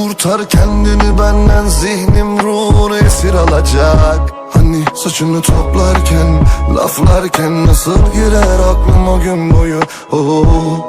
kurtar kendini benden Zihnim ruhunu esir alacak. Hani saçını toplarken Laflarken nasıl girer aklım o gün boyu? Oh,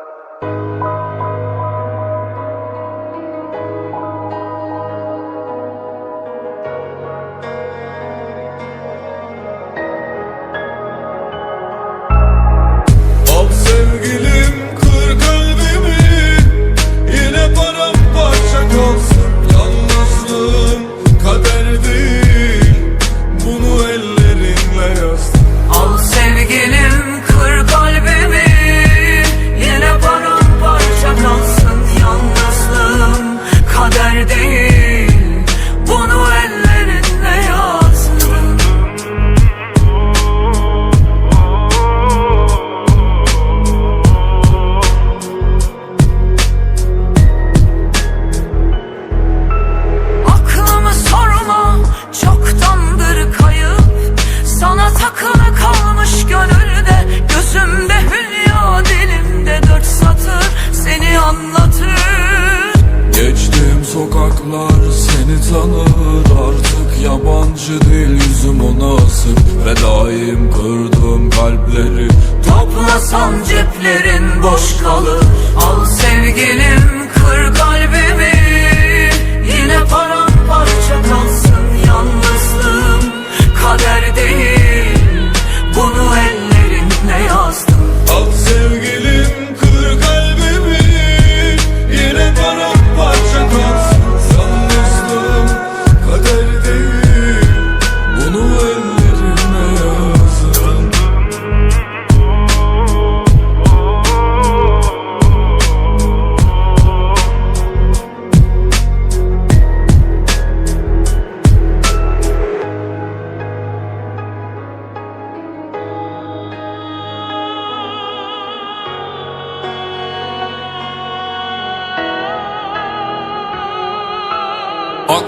sokaklar seni tanır Artık yabancı değil yüzüm ona asık. Ve daim kırdığım kalpleri Toplasan ceplerin boş kalır. Al sevgilim kır kalbimi Yine paramparça kalsın yalnızlığım. Kader değil bunu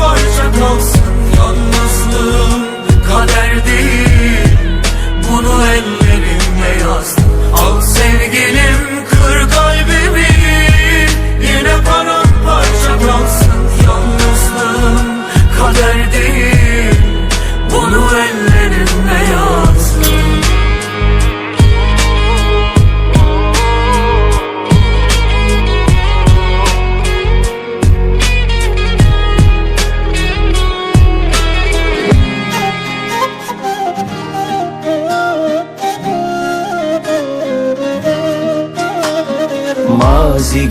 paramparça kalsın yalnızlığım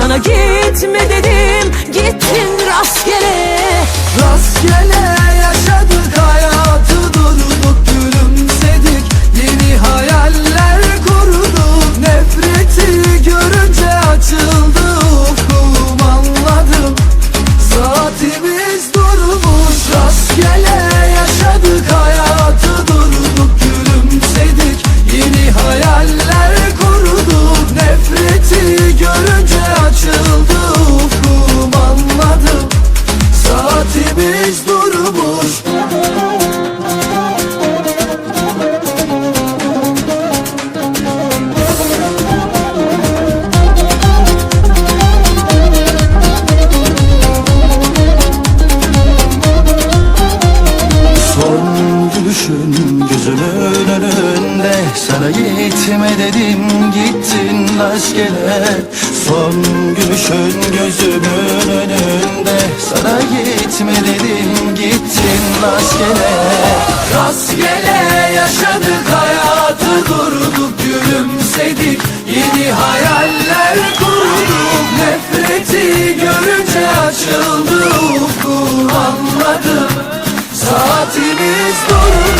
Sana gitme dedim gittin rastgele gittin rastgele Son gülüşün gözümün önünde. Sana gitme dedim gittin rastgele. Rastgele yaşadık hayatı durduk gülümsedik. Yeni hayaller kurduk nefreti görünce açıldı ufkum anladım. Saatimiz durmuş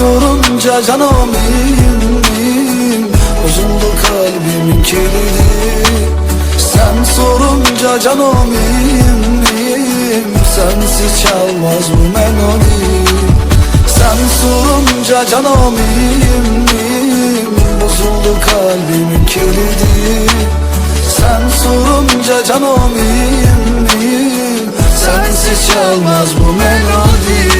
sorunca canım iyiyim Bozuldu kalbimin kilidi Sen sorunca canım iyiyim Sensiz çalmaz bu melodi. Sen sorunca canım iyiyim Bozuldu kalbimin kilidi Sen sorunca canım iyiyim Sensiz çalmaz bu melodi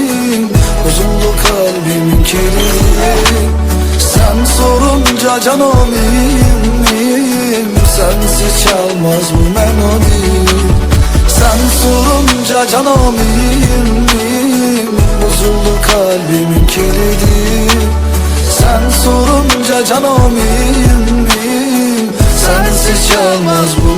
Kalbimin kilidi Sen sorunca canım iyiyim, iyiyim Sensiz çalmaz bu melodi. Sen sorunca canım iyiyim, iyiyim Bozuldu kalbimin kilidi. Sen sorunca canım iyiyim, iyiyim Sensiz çalmaz bu